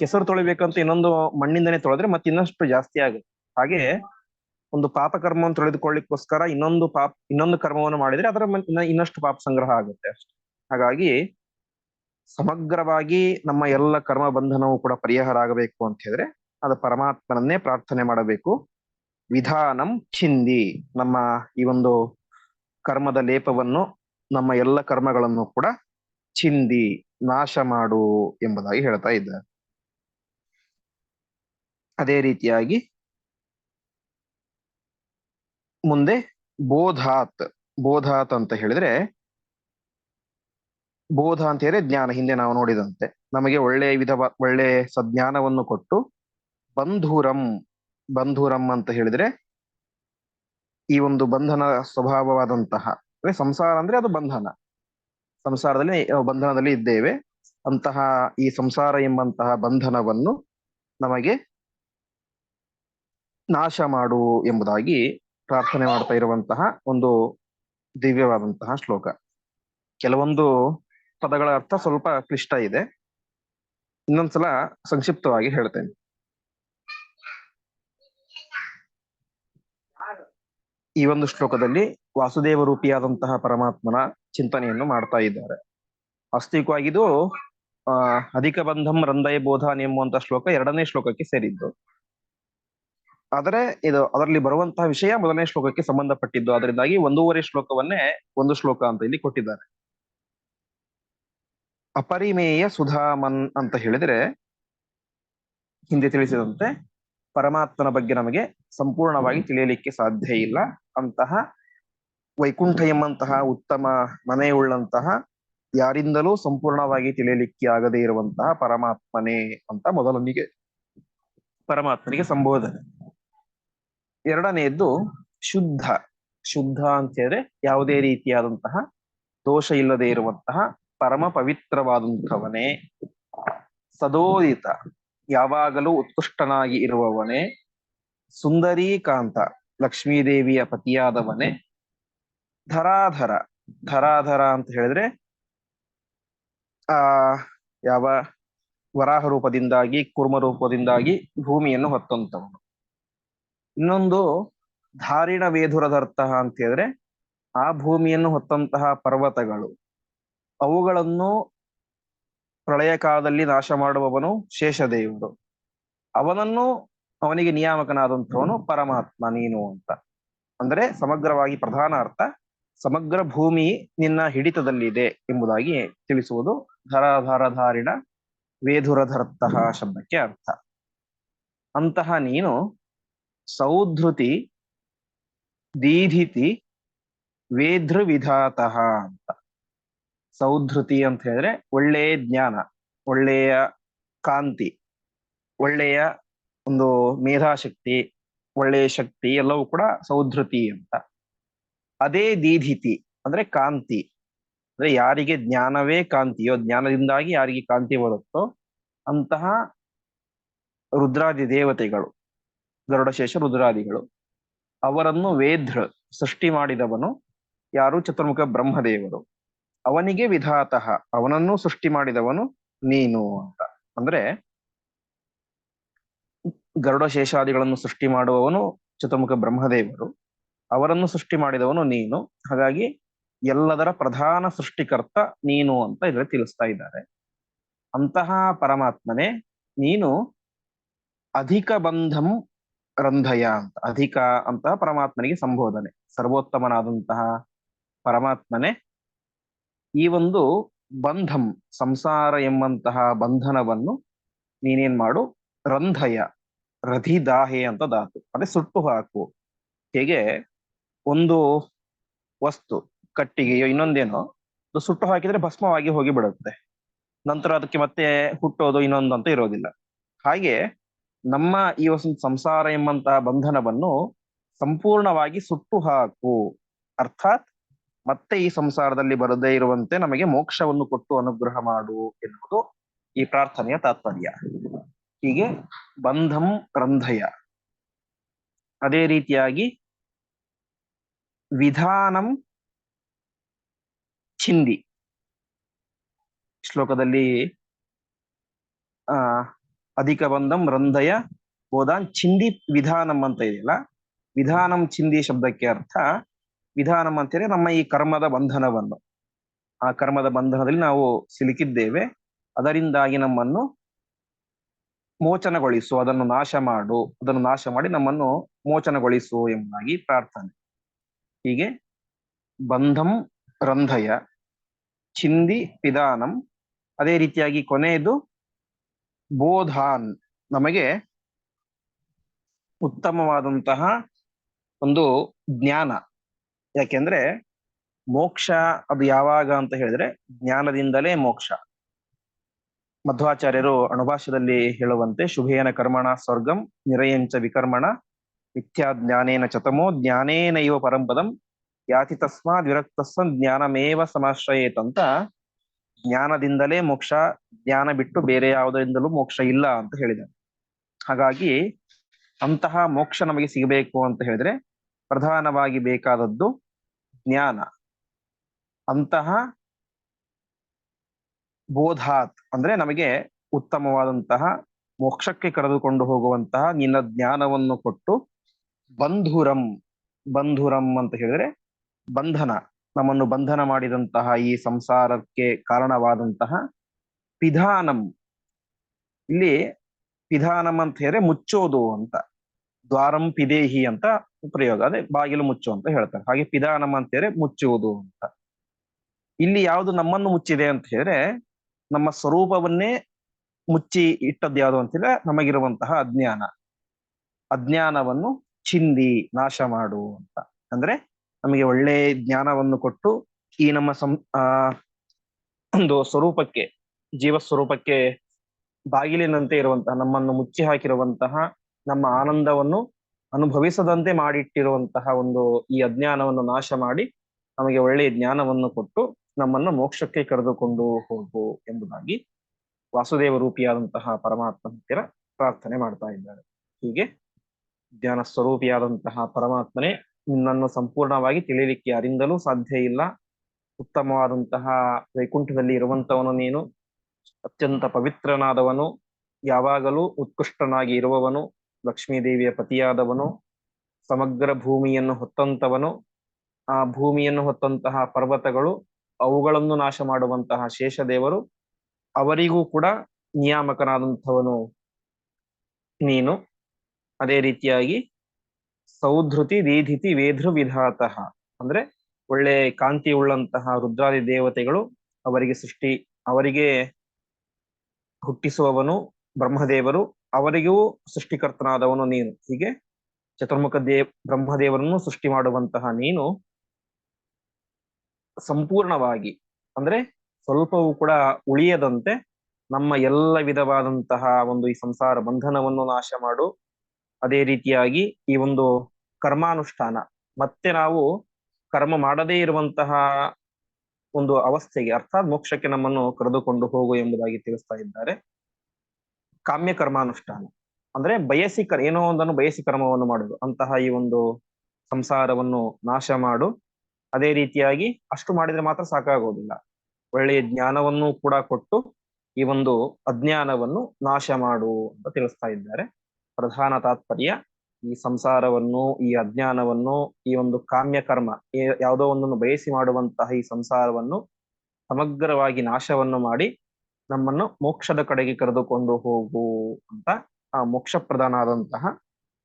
ಕೆಸರು ತೊಳಿಬೇಕು ಅಂತ ಇನ್ನೊಂದು ಮಣ್ಣಿಂದನೇ ತೊಳೆದ್ರೆ ಮತ್ತೆ ಇನ್ನಷ್ಟು ಜಾಸ್ತಿ ಆಗುತ್ತೆ. ಹಾಗೆ ಒಂದು ಪಾಪ ಕರ್ಮವನ್ನು ತೊಳೆದುಕೊಳ್ಳಿಕ್ಕೋಸ್ಕರ ಇನ್ನೊಂದು ಪಾಪ, ಇನ್ನೊಂದು ಕರ್ಮವನ್ನು ಮಾಡಿದ್ರೆ ಅದರ ಇನ್ನಷ್ಟು ಪಾಪ ಸಂಗ್ರಹ ಆಗುತ್ತೆ ಅಷ್ಟೆ. ಹಾಗಾಗಿ ಸಮಗ್ರವಾಗಿ ನಮ್ಮ ಎಲ್ಲ ಕರ್ಮ ಬಂಧನವು ಕೂಡ ಪರಿಹಾರ ಆಗಬೇಕು ಅಂತ ಹೇಳಿದ್ರೆ ಅದು ಪರಮಾತ್ಮನನ್ನೇ ಪ್ರಾರ್ಥನೆ ಮಾಡಬೇಕು. ವಿಧಾನಂ ಚಿಂದಿ ನಮ್ಮ ಈ ಒಂದು ಕರ್ಮದ ಲೇಪವನ್ನು, ನಮ್ಮ ಎಲ್ಲ ಕರ್ಮಗಳನ್ನು ಕೂಡ ಚಿಂದಿ ನಾಶ ಮಾಡು ಎಂಬುದಾಗಿ ಹೇಳ್ತಾ ಇದ್ದಾರೆ. ಅದೇ ರೀತಿಯಾಗಿ ಮುಂದೆ ಬೋಧಾತ್ ಬೋಧಾತ್ ಅಂತ ಹೇಳಿದ್ರೆ ಬೋಧ ಅಂತ ಹೇಳಿದ್ರೆ ಜ್ಞಾನ. ಹಿಂದೆ ನಾವು ನೋಡಿದಂತೆ. ನಮಗೆ ಒಳ್ಳೆಯ ವಿಧ ಒಳ್ಳೆ ಸಜ್ಞಾನವನ್ನು ಕೊಟ್ಟು ಬಂಧುರಂ ಬಂಧುರಂ ಅಂತ ಹೇಳಿದ್ರೆ ಈ ಒಂದು ಬಂಧನ ಸ್ವಭಾವವಾದಂತಹ, ಅಂದ್ರೆ ಸಂಸಾರ ಅಂದ್ರೆ ಅದು ಬಂಧನ. ಸಂಸಾರದಲ್ಲಿ ಬಂಧನದಲ್ಲಿ ಇದ್ದೇವೆ. ಅಂತಹ ಈ ಸಂಸಾರ ಎಂಬಂತಹ ಬಂಧನವನ್ನು ನಮಗೆ ನಾಶ ಮಾಡು ಎಂಬುದಾಗಿ ಪ್ರಾರ್ಥನೆ ಮಾಡ್ತಾ ಇರುವಂತಹ ಒಂದು ದಿವ್ಯವಾದಂತಹ ಶ್ಲೋಕ. ಕೆಲವೊಂದು ಪದಗಳ ಅರ್ಥ ಸ್ವಲ್ಪ ಕ್ಲಿಷ್ಟ ಇದೆ. ಇನ್ನೊಂದ್ಸಲ ಸಂಕ್ಷಿಪ್ತವಾಗಿ ಹೇಳ್ತೇನೆ. ಈ ಒಂದು ಶ್ಲೋಕದಲ್ಲಿ ವಾಸುದೇವ ರೂಪಿಯಾದಂತಹ ಪರಮಾತ್ಮನ ಚಿಂತನೆಯನ್ನು ಮಾಡ್ತಾ ಇದ್ದಾರೆ. ವಾಸ್ತವಿಕವಾಗಿದು, ಆ, ಅಧಿಕ ಬಂಧಂ ರಂದಯ ಬೋಧ ಎಂಬುವಂತ ಶ್ಲೋಕ ಎರಡನೇ ಶ್ಲೋಕಕ್ಕೆ ಸೇರಿದ್ದು. ಆದರೆ ಇದು ಅದರಲ್ಲಿ ಬರುವಂತಹ ವಿಷಯ ಮೊದಲನೇ ಶ್ಲೋಕಕ್ಕೆ ಸಂಬಂಧಪಟ್ಟಿದ್ದು. ಅದರಿಂದಾಗಿ ಒಂದೂವರೆ ಶ್ಲೋಕವನ್ನೇ ಒಂದು ಶ್ಲೋಕ ಅಂತ ಇಲ್ಲಿ ಕೊಟ್ಟಿದ್ದಾರೆ. ಅಪರಿಮೇಯ ಸುಧಾಮನ್ ಅಂತ ಹೇಳಿದ್ರೆ ಹಿಂದೆ ತಿಳಿಸಿದಂತೆ ಪರಮಾತ್ಮನ ಬಗ್ಗೆ ನಮಗೆ ಸಂಪೂರ್ಣವಾಗಿ ತಿಳಿಯಲಿಕ್ಕೆ ಸಾಧ್ಯ ಇಲ್ಲ. ಅಂತಹ ವೈಕುಂಠ ಎಂಬಂತಹ ಉತ್ತಮ ಮನೆಯುಳ್ಳಂತಹ ಯಾರಿಂದಲೂ ಸಂಪೂರ್ಣವಾಗಿ ತಿಳಿಯಲಿಕ್ಕೆ ಆಗದೇ ಇರುವಂತಹ ಪರಮಾತ್ಮನೇ ಅಂತ ಮೊದಲನಿಗೆ ಪರಮಾತ್ಮನಿಗೆ ಸಂಬೋಧನೆ. ಎರಡನೆಯದ್ದು ಶುದ್ಧ. ಶುದ್ಧ ಅಂತ ಹೇಳಿದ್ರೆ ಯಾವುದೇ ರೀತಿಯಾದಂತಹ ದೋಷ ಇಲ್ಲದೆ ಇರುವಂತಹ ಪರಮ ಪವಿತ್ರವಾದಂಥವನೇ. ಸದೋದಿತ. ಯಾವಾಗಲೂ ಉತ್ಕೃಷ್ಟನಾಗಿ ಇರುವವನೇ. ಸುಂದರೀಕಾಂತ. ಲಕ್ಷ್ಮೀದೇವಿಯ ಪತಿಯಾದವನೇ. ಧರಾಧರ. ಧರಾಧರ ಅಂತ ಹೇಳಿದ್ರೆ ಆ ಯಾವ ವರಾಹ ರೂಪದಿಂದಾಗಿ ಕುರ್ಮ ರೂಪದಿಂದಾಗಿ ಭೂಮಿಯನ್ನು ಹೊತ್ತಂತವನು. ಇನ್ನೊಂದು ಧಾರಿಣ ವೇಧುರದರ್ಥ ಅಂತ ಹೇಳಿದ್ರೆ ಆ ಭೂಮಿಯನ್ನು ಹೊತ್ತಂತಹ ಪರ್ವತಗಳು. ಅವುಗಳನ್ನು ಪ್ರಳಯ ಕಾಲದಲ್ಲಿ ನಾಶ ಮಾಡುವವನು ಶೇಷದೇವರು. ಅವನನ್ನು ಅವನಿಗೆ ನಿಯಾಮಕನಾದಂಥವನು ಪರಮಾತ್ಮ, ನೀನು ಅಂತ. ಅಂದ್ರೆ ಸಮಗ್ರವಾಗಿ ಪ್ರಧಾನ ಅರ್ಥ, ಸಮಗ್ರ ಭೂಮಿ ನಿನ್ನ ಹಿಡಿತದಲ್ಲಿದೆ ಎಂಬುದಾಗಿ ತಿಳಿಸುವುದು ಧರಾಧಾರಧಾರಿಣ ವೇಧುರಧರ್ಥ ಶಬ್ದಕ್ಕೆ ಅರ್ಥ. ಅಂತಹ ನೀನು ಸೌಧೃತಿ ದೀಧಿತಿ ವೇಧೃ ವಿಧಾತಃ ಅಂತ. ಸೌಧೃತಿ ಅಂತ ಹೇಳಿದ್ರೆ ಒಳ್ಳೆಯ ಜ್ಞಾನ, ಒಳ್ಳೆಯ ಕಾಂತಿ, ಒಳ್ಳೆಯ ಒಂದು ಮೇಧಾಶಕ್ತಿ, ಒಳ್ಳೆಯ ಶಕ್ತಿ ಎಲ್ಲವೂ ಕೂಡ ಸೌಧೃತಿ ಅಂತ. ಅದೇ ದೀಧಿತಿ ಅಂದ್ರೆ ಕಾಂತಿ. ಅಂದ್ರೆ ಯಾರಿಗೆ ಜ್ಞಾನವೇ ಕಾಂತಿಯೋ, ಜ್ಞಾನದಿಂದಾಗಿ ಯಾರಿಗೆ ಕಾಂತಿ ಬರುತ್ತೋ ಅಂತಹ ರುದ್ರಾದಿ ದೇವತೆಗಳು. ಗರುಡಶೇಷ ರುದ್ರಾದಿಗಳು. ಅವರನ್ನು ವೇದ್ರ ಸೃಷ್ಟಿ ಮಾಡಿದವನು ಯಾರು? ಚತುರ್ಮುಖ ಬ್ರಹ್ಮದೇವರು. ಅವನಿಗೆ ವಿಧಾತಃ ಅವನನ್ನು ಸೃಷ್ಟಿ ಮಾಡಿದವನು ನೀನು ಅಂತ. ಅಂದ್ರೆ ಗರುಡ ಶೇಷಾದಿಗಳನ್ನು ಸೃಷ್ಟಿ ಮಾಡುವವನು ಚತುರ್ಮುಖ ಬ್ರಹ್ಮದೇವರು. ಅವರನ್ನು ಸೃಷ್ಟಿ ಮಾಡಿದವನು ನೀನು. ಹಾಗಾಗಿ ಎಲ್ಲದರ ಪ್ರಧಾನ ಸೃಷ್ಟಿಕರ್ತ ನೀನು ಅಂತ ಇದ್ರೆ ತಿಳಿಸ್ತಾ ಇದ್ದಾರೆ. ಅಂತಹ ಪರಮಾತ್ಮನೇ ನೀನು ಅಧಿಕ ಬಂಧಂ ರಂಧಯ ಅಂತ, ಅಧಿಕ ಅಂತ ಪರಮಾತ್ಮನಿಗೆ ಸಂಬೋಧನೆ, ಸರ್ವೋತ್ತಮನಾದಂತಹ ಪರಮಾತ್ಮನೇ ಈ ಒಂದು ಬಂಧಂ, ಸಂಸಾರ ಎಂಬಂತಹ ಬಂಧನವನ್ನು ನೀನೇನ್ ಮಾಡು? ರಂಧಯ, ರಧಿದಾಹೆ ಅಂತ ಧಾತು. ಅದೇ ಸುಟ್ಟು ಹಾಕು. ಹೇಗೆ ಒಂದು ವಸ್ತು, ಕಟ್ಟಿಗೆಯೋ ಇನ್ನೊಂದೇನೋ, ಅದು ಸುಟ್ಟು ಹಾಕಿದ್ರೆ ಭಸ್ಮವಾಗಿ ಹೋಗಿ ಬಿಡುತ್ತೆ ನಂತರ ಅದಕ್ಕೆ ಮತ್ತೆ ಹುಟ್ಟೋದು ಇನ್ನೊಂದು ಅಂತ ಇರೋದಿಲ್ಲ. ಹಾಗೆ ನಮ್ಮ ಈ ಒಂದು ಸಂಸಾರ ಎಂಬಂತಹ ಬಂಧನವನ್ನು ಸಂಪೂರ್ಣವಾಗಿ ಸುಟ್ಟು ಹಾಕು. ಅರ್ಥಾತ್ ಮತ್ತೆ ಈ ಸಂಸಾರದಲ್ಲಿ ಬರದೇ ಇರುವಂತೆ ನಮಗೆ ಮೋಕ್ಷವನ್ನು ಕೊಟ್ಟು ಅನುಗ್ರಹ ಮಾಡು ಎನ್ನುವುದು ಈ ಪ್ರಾರ್ಥನೆಯ ತಾತ್ಪರ್ಯ. ಹೀಗೆ ಬಂಧಂ ರಂಧಯ ಅದೇ ರೀತಿಯಾಗಿ ವಿಧಾನಂ ಚಿಂದಿ. ಶ್ಲೋಕದಲ್ಲಿ, ಆ ಅಧಿಕ ಬಂಧಂ ರಂಧಯ ಬೋಧಾನ್ ಚಿಂದಿ ವಿಧಾನಂ ಅಂತ ಇದೆಯಲ್ಲ? ವಿಧಾನಂ ಚಿಂದಿ ಶಬ್ದಕ್ಕೆ ಅರ್ಥ ವಿಧಾನಂ ಅಂತೇಳಿ ನಮ್ಮ ಈ ಕರ್ಮದ ಬಂಧನವನ್ನು. ಆ ಕರ್ಮದ ಬಂಧನದಲ್ಲಿ ನಾವು ಸಿಲುಕಿದ್ದೇವೆ. ಅದರಿಂದಾಗಿ ನಮ್ಮನ್ನು ಮೋಚನಗೊಳಿಸು, ಅದನ್ನು ನಾಶ ಮಾಡು, ಅದನ್ನು ನಾಶ ಮಾಡಿ ನಮ್ಮನ್ನು ಮೋಚನಗೊಳಿಸು ಎಂಬುದಾಗಿ ಪ್ರಾರ್ಥನೆ. ಹೀಗೆ ಬಂಧಂ ರಂಧಯ ಚಿಂದಿ ವಿಧಾನಂ, ಅದೇ ರೀತಿಯಾಗಿ ಕೊನೆಯದು ಬೋಧಾನ್ ನಮಗೆ ಉತ್ತಮವಾದಂತಹ ಒಂದು ಜ್ಞಾನ. ಯಾಕೆಂದ್ರೆ ಮೋಕ್ಷ ಅದು ಯಾವಾಗ ಅಂತ ಹೇಳಿದ್ರೆ ಜ್ಞಾನದಿಂದಲೇ ಮೋಕ್ಷ. ಮಧ್ವಾಚಾರ್ಯರು ಅಣುಭಾಷದಲ್ಲಿ ಹೇಳುವಂತೆ ಶುಭೇನ ಕರ್ಮಣ ಸ್ವರ್ಗಂ ನಿರಯಂಚ ವಿಕರ್ಮಣ ಮಿಥ್ಯಾ ಜ್ಞಾನೇನ ಚತಮೋ ಜ್ಞಾನೇನ ಇವ ಪರಂಪದಂ ಯಾತಿ ತಸ್ಮಾತ್ ವಿರಕ್ತಸ್ವ ಜ್ಞಾನಮೇವ ಸಮಾಶ್ರಯೇತಂತ ಜ್ಞಾನದಿಂದಲೇ ಮೋಕ್ಷ, ಜ್ಞಾನ ಬಿಟ್ಟು ಬೇರೆ ಯಾವುದರಿಂದಲೂ ಮೋಕ್ಷ ಇಲ್ಲ ಅಂತ ಹೇಳಿದ್ದಾರೆ. ಹಾಗಾಗಿ ಅಂತಹ ಮೋಕ್ಷ ನಮಗೆ ಸಿಗಬೇಕು ಅಂತ ಹೇಳಿದ್ರೆ ಪ್ರಧಾನವಾಗಿ ಬೇಕಾದದ್ದು ಜ್ಞಾನ. ಅಂತಹ ಬೋಧಾತ್ ಅಂದ್ರೆ ನಮಗೆ ಉತ್ತಮವಾದಂತಹ ಮೋಕ್ಷಕ್ಕೆ ಕರೆದುಕೊಂಡು ಹೋಗುವಂತಹ ನಿನ್ನ ಜ್ಞಾನವನ್ನು ಕೊಟ್ಟು ಬಂಧುರಂ ಬಂಧುರಂ ಅಂತ ಹೇಳಿದ್ರೆ ಬಂಧನ. ನಮ್ಮನ್ನು ಬಂಧನ ಮಾಡಿದಂತಹ ಈ ಸಂಸಾರಕ್ಕೆ ಕಾರಣವಾದಂತಹ ಪಿಧಾನಂ. ಇಲ್ಲಿ ಪಿಧಾನಂ ಅಂತ ಹೇಳಿದ್ರೆ ಮುಚ್ಚೋದು ಅಂತ. ದ್ವಾರಂ ಪಿದೇಹಿ ಅಂತ ಪ್ರಯೋಗ ಅದೇ ಬಾಗಿಲು ಮುಚ್ಚು ಅಂತ ಹೇಳ್ತಾರೆ. ಹಾಗೆ ಪಿಧಾನಂ ಅಂತ ಹೇಳಿ ಮುಚ್ಚುವುದು ಅಂತ. ಇಲ್ಲಿ ಯಾವುದು ನಮ್ಮನ್ನು ಮುಚ್ಚಿದೆ ಅಂತ ಹೇಳಿದ್ರೆ ನಮ್ಮ ಸ್ವರೂಪವನ್ನೇ ಮುಚ್ಚಿ ಇಟ್ಟದ್ದು ಯಾವುದು ಅಂತ ಹೇಳಿದ್ರೆ ನಮಗಿರುವಂತಹ ಅಜ್ಞಾನ. ಅಜ್ಞಾನವನ್ನು ಚಿಂದಿ ನಾಶ ಮಾಡು ಅಂತ. ಅಂದ್ರೆ ನಮಗೆ ಒಳ್ಳೆ ಜ್ಞಾನವನ್ನು ಕೊಟ್ಟು ಈ ನಮ್ಮ ಸಂ, ಆ, ಒಂದು ಸ್ವರೂಪಕ್ಕೆ, ಜೀವ ಸ್ವರೂಪಕ್ಕೆ ಬಾಗಿಲಿನಂತೆ ಇರುವಂತಹ, ನಮ್ಮನ್ನು ಮುಚ್ಚಿ ಹಾಕಿರುವಂತಹ, ನಮ್ಮ ಆನಂದವನ್ನು ಅನುಭವಿಸದಂತೆ ಮಾಡಿಟ್ಟಿರುವಂತಹ ಒಂದು ಈ ಅಜ್ಞಾನವನ್ನು ನಾಶ ಮಾಡಿ ನಮಗೆ ಒಳ್ಳೆಯ ಜ್ಞಾನವನ್ನು ಕೊಟ್ಟು ನಮ್ಮನ್ನು ಮೋಕ್ಷಕ್ಕೆ ಕರೆದುಕೊಂಡು ಹೋಗು ಎಂಬುದಾಗಿ ವಾಸುದೇವ ರೂಪಿಯಾದಂತಹ ಪರಮಾತ್ಮ ಹತ್ತಿರ ಪ್ರಾರ್ಥನೆ ಮಾಡ್ತಾ ಇದ್ದಾರೆ. ಹೀಗೆ ಜ್ಞಾನ ಸ್ವರೂಪಿಯಾದಂತಹ ಪರಮಾತ್ಮನೇ ನಿನ್ನನ್ನು ಸಂಪೂರ್ಣವಾಗಿ ತಿಳಿಲಿಕ್ಕೆ ಅರಿಂದಲೂ ಸಾಧ್ಯ ಇಲ್ಲ. ಉತ್ತಮವಾದಂತಹ ವೈಕುಂಠದಲ್ಲಿ ಇರುವಂತವನು ನೀನು. ಅತ್ಯಂತ ಪವಿತ್ರನಾದವನು. ಯಾವಾಗಲೂ ಉತ್ಕೃಷ್ಟನಾಗಿ ಇರುವವನು. ಲಕ್ಷ್ಮೀದೇವಿಯ ಪತಿಯಾದವನು. ಸಮಗ್ರ ಭೂಮಿಯನ್ನು ಹೊತ್ತಂತವನು. ಆ ಭೂಮಿಯನ್ನು ಹೊತ್ತಂತಹ ಪರ್ವತಗಳು ಅವುಗಳನ್ನು ನಾಶ ಮಾಡುವಂತಹ ಶೇಷದೇವರು ಅವರಿಗೂ ಕೂಡ ನಿಯಾಮಕನಾದಂಥವನು ನೀನು. ಅದೇ ರೀತಿಯಾಗಿ ಸೌಧೃತಿ ದೇಧಿತಿ ವೇಧೃ ವಿಧಾತಃ. ಅಂದ್ರೆ ಒಳ್ಳೆ ಕಾಂತಿ ಉಳ್ಳಂತಹ ರುದ್ರಾದಿ ದೇವತೆಗಳು ಅವರಿಗೆ ಸೃಷ್ಟಿ, ಅವರಿಗೆ ಹುಟ್ಟಿಸುವವನು ಬ್ರಹ್ಮದೇವರು, ಅವರಿಗೂ ಸೃಷ್ಟಿಕರ್ತನಾದವನು ನೀನು. ಹೀಗೆ ಚತುರ್ಮುಖ ದೇವ್ ಬ್ರಹ್ಮದೇವರನ್ನು ಸೃಷ್ಟಿ ಮಾಡುವಂತಹ ನೀನು ಸಂಪೂರ್ಣವಾಗಿ, ಅಂದ್ರೆ ಸ್ವಲ್ಪವೂ ಕೂಡ ಉಳಿಯದಂತೆ ನಮ್ಮ ಎಲ್ಲ ವಿಧವಾದಂತಹ ಒಂದು ಈ ಸಂಸಾರ ಬಂಧನವನ್ನು ನಾಶ ಮಾಡು ಅದೇ ರೀತಿಯಾಗಿ ಈ ಒಂದು ಕರ್ಮಾನುಷ್ಠಾನ. ಮತ್ತೆ ನಾವು ಕರ್ಮ ಮಾಡದೇ ಇರುವಂತಹ ಒಂದು ಅವಸ್ಥೆಗೆ, ಅರ್ಥಾತ್ ಮೋಕ್ಷಕ್ಕೆ ನಮ್ಮನ್ನು ಕರೆದುಕೊಂಡು ಹೋಗು ಎಂಬುದಾಗಿ ತಿಳಿಸ್ತಾ ಇದ್ದಾರೆ. ಕಾಮ್ಯ ಕರ್ಮಾನುಷ್ಠಾನ. ಅಂದ್ರೆ ಬಯಸಿ ಕರ್, ಏನೋ ಒಂದನ್ನು ಬಯಸಿ ಕರ್ಮವನ್ನು ಮಾಡುದು. ಅಂತಹ ಈ ಒಂದು ಸಂಸಾರವನ್ನು ನಾಶ ಮಾಡು. ಅದೇ ರೀತಿಯಾಗಿ ಅಷ್ಟು ಮಾಡಿದ್ರೆ ಮಾತ್ರ ಸಾಕಾಗೋದಿಲ್ಲ. ಒಳ್ಳೆಯ ಜ್ಞಾನವನ್ನು ಕೂಡ ಕೊಟ್ಟು ಈ ಒಂದು ಅಜ್ಞಾನವನ್ನು ನಾಶ ಮಾಡು ಅಂತ ತಿಳಿಸ್ತಾ ಇದ್ದಾರೆ. ಪ್ರಧಾನ ತಾತ್ಪರ್ಯ, ಈ ಸಂಸಾರವನ್ನು, ಈ ಅಜ್ಞಾನವನ್ನು, ಈ ಒಂದು ಕಾಮ್ಯ ಕರ್ಮ ಯಾವುದೋ ಒಂದನ್ನು ಬಯಸಿ ಮಾಡುವಂತಹ ಈ ಸಂಸಾರವನ್ನು ಸಮಗ್ರವಾಗಿ ನಾಶವನ್ನು ಮಾಡಿ ನಮ್ಮನ್ನು ಮೋಕ್ಷದ ಕಡೆಗೆ ಕರೆದುಕೊಂಡು ಹೋಗು ಅಂತ ಆ ಮೋಕ್ಷ ಪ್ರಧಾನಾದಂತಹ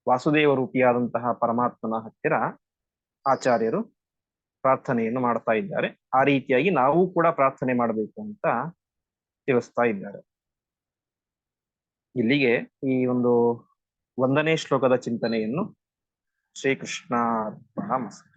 ವಾಸುದೇವ ರೂಪಿಯಾದಂತಹ ಪರಮಾತ್ಮನ ಹತ್ತಿರ ಆಚಾರ್ಯರು ಪ್ರಾರ್ಥನೆಯನ್ನು ಮಾಡ್ತಾ ಇದ್ದಾರೆ. ಆ ರೀತಿಯಾಗಿ ನಾವು ಕೂಡ ಪ್ರಾರ್ಥನೆ ಮಾಡಬೇಕು ಅಂತ ತಿಳಿಸ್ತಾ ಇದ್ದಾರೆ. ಇಲ್ಲಿಗೆ ಈ ಒಂದು ಒಂದನೇ ಶ್ಲೋಕದ ಚಿಂತನೆಯನ್ನು ಶ್ರೀಕೃಷ್ಣ ಅರ್ಪಣಮಸ್ತು